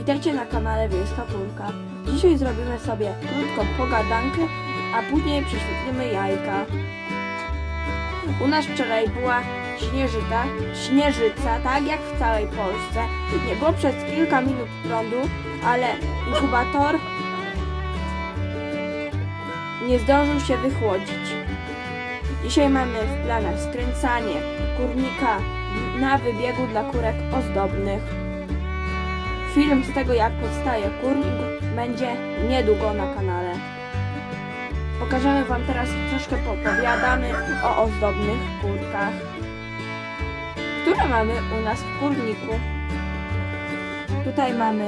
Witajcie na kanale Wiejska Kurka. Dzisiaj zrobimy sobie krótką pogadankę, a później prześwietlimy jajka. U nas wczoraj była śnieżyca, śnieżyca, tak jak w całej Polsce. Nie było przez kilka minut prądu, ale inkubator nie zdążył się wychłodzić. Dzisiaj mamy w planach skręcanie kurnika na wybiegu dla kurek ozdobnych. Film z tego jak powstaje kurnik będzie niedługo na kanale. Pokażemy Wam teraz troszkę popowiadamy o ozdobnych kurkach, które mamy u nas w kurniku. Tutaj mamy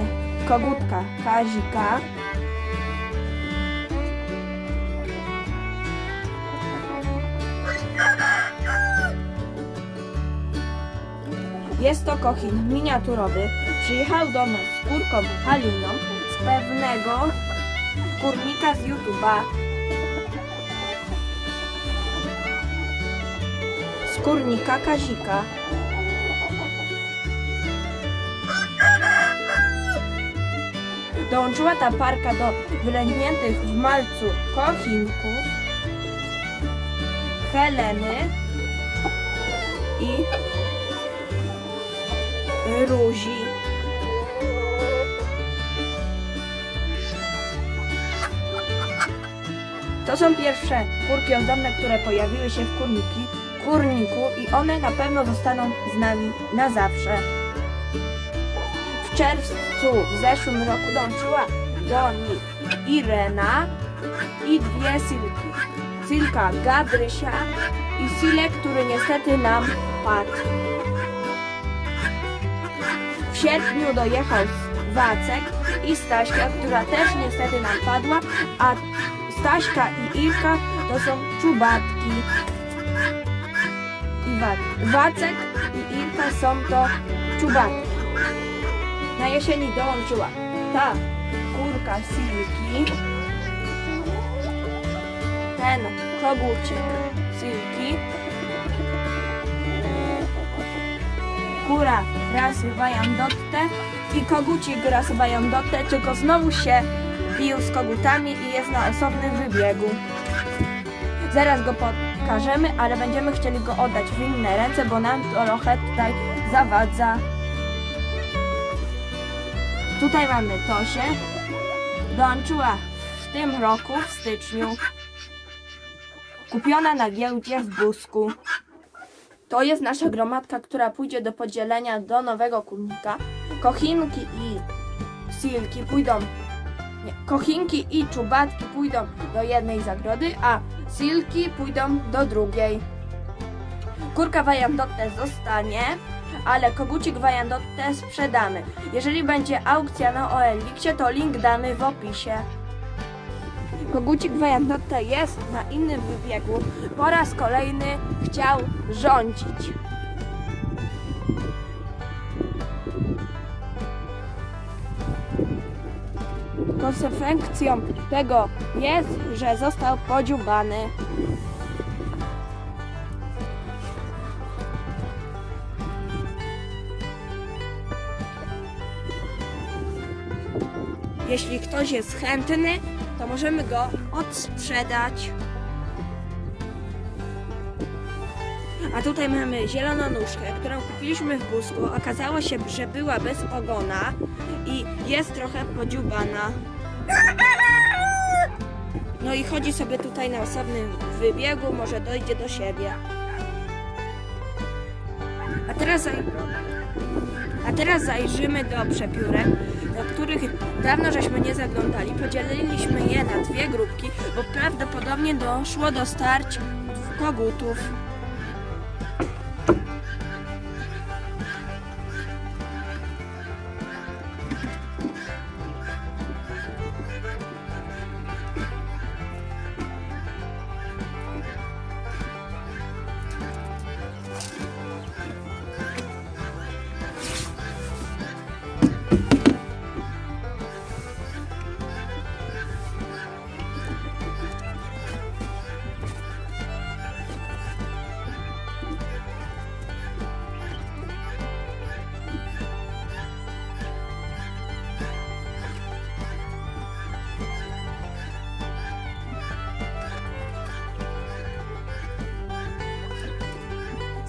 kogutka Kazika, Jest to kochin miniaturowy. Przyjechał do nas z kurką Haliną z pewnego kurnika z YouTube'a. Z kurnika Kazika. Dołączyła ta parka do wylęgniętych w malcu kochinków Heleny i Ruzi. To są pierwsze kurki ozdobne, które pojawiły się w kurniki, kurniku i one na pewno zostaną z nami na zawsze. W czerwcu w zeszłym roku dołączyła do nich Irena i dwie Silki. Silka Gabrysia i Silek, który niestety nam padł. W sierpniu dojechał Wacek i Staśka, która też niestety nam padła, a Staśka i Ilka to są czubatki. I Wa- Wacek i Ilka są to czubatki. Na jesieni dołączyła ta kurka Silki, ten kogucik Silki, kura rasy Wyandotte i kogucik rasy Wyandotte, tylko znowu się bił z kogutami i jest na osobnym wybiegu. Zaraz go pokażemy, ale będziemy chcieli go oddać w inne ręce, bo nam trochę tutaj zawadza. Tutaj mamy Tosię. Dołączyła w tym roku, w styczniu. Kupiona na giełdzie w Busku. To jest nasza gromadka, która pójdzie do podzielenia do nowego kurnika. Kochinki i silki pójdą. Nie, kochinki i czubatki pójdą do jednej zagrody, a silki pójdą do drugiej. Kurka Wajandotte zostanie, ale kogucik Wajandotte sprzedamy. Jeżeli będzie aukcja na OLX, to link damy w opisie. Kogucik Wajandotte jest na innym wybiegu. Po raz kolejny chciał rządzić. Konsekwencją tego jest, że został podziubany. Jeśli ktoś jest chętny, to możemy go odsprzedać. A tutaj mamy zieloną nóżkę, którą kupiliśmy w Busku. Okazało się, że była bez ogona i jest trochę podziubana. No i chodzi sobie tutaj na osobnym wybiegu, może dojdzie do siebie. A teraz, a teraz zajrzymy do przepiórek, do których dawno żeśmy nie zaglądali. Podzieliliśmy je na dwie grupki, bo prawdopodobnie doszło do starć kogutów.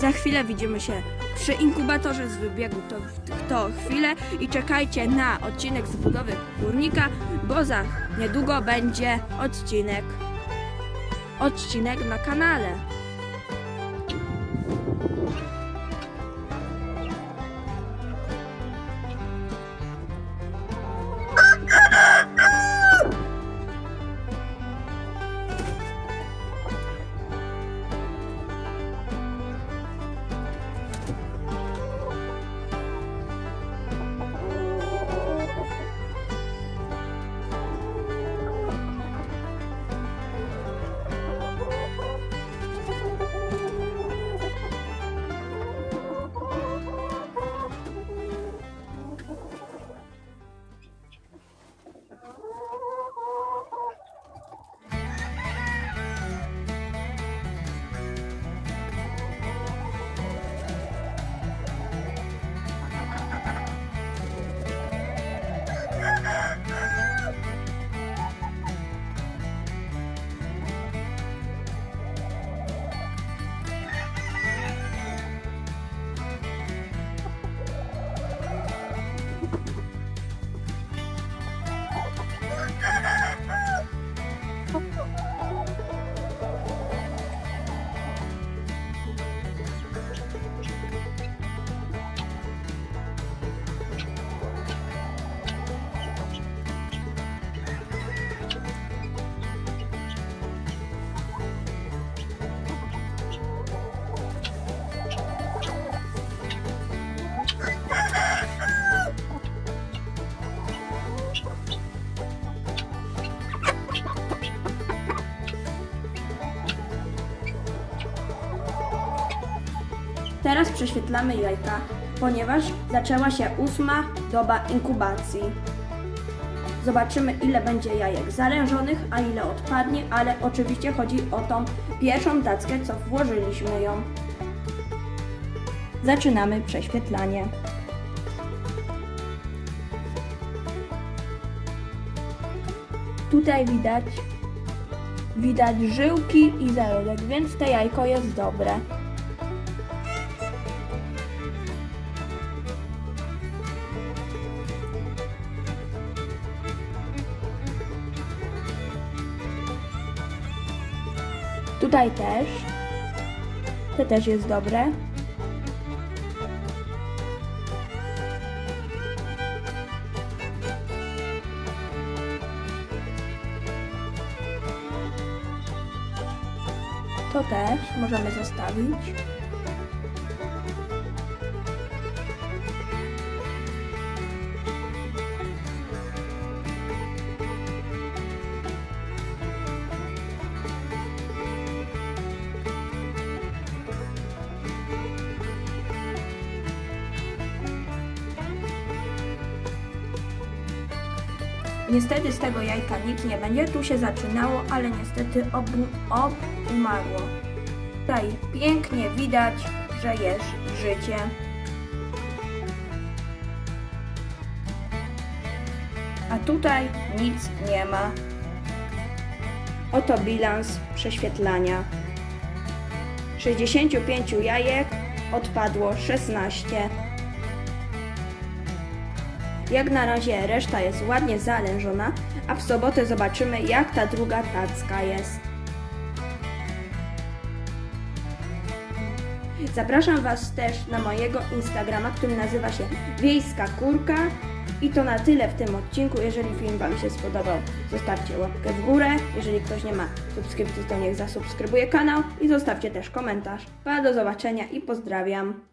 Za chwilę widzimy się przy inkubatorze z wybiegu to, to chwilę i czekajcie na odcinek z budowy kurnika, bo za niedługo będzie odcinek. Odcinek na kanale. Teraz prześwietlamy jajka, ponieważ zaczęła się ósma doba inkubacji. Zobaczymy ile będzie jajek zarężonych, a ile odpadnie, ale oczywiście chodzi o tą pierwszą tackę, co włożyliśmy ją. Zaczynamy prześwietlanie. Tutaj widać widać żyłki i zarodek, więc to jajko jest dobre. Tutaj też. To też jest dobre. To też możemy zostawić. Niestety z tego jajka nic nie będzie, tu się zaczynało, ale niestety obu, ob umarło. Tutaj pięknie widać, że jest życie. A tutaj nic nie ma. Oto bilans prześwietlania. 65 jajek odpadło 16. Jak na razie reszta jest ładnie zalężona, a w sobotę zobaczymy jak ta druga tacka jest. Zapraszam Was też na mojego Instagrama, który nazywa się Wiejska Kurka. I to na tyle w tym odcinku. Jeżeli film Wam się spodobał, zostawcie łapkę w górę. Jeżeli ktoś nie ma subskrypcji, to niech zasubskrybuje kanał i zostawcie też komentarz. Pa, do zobaczenia i pozdrawiam.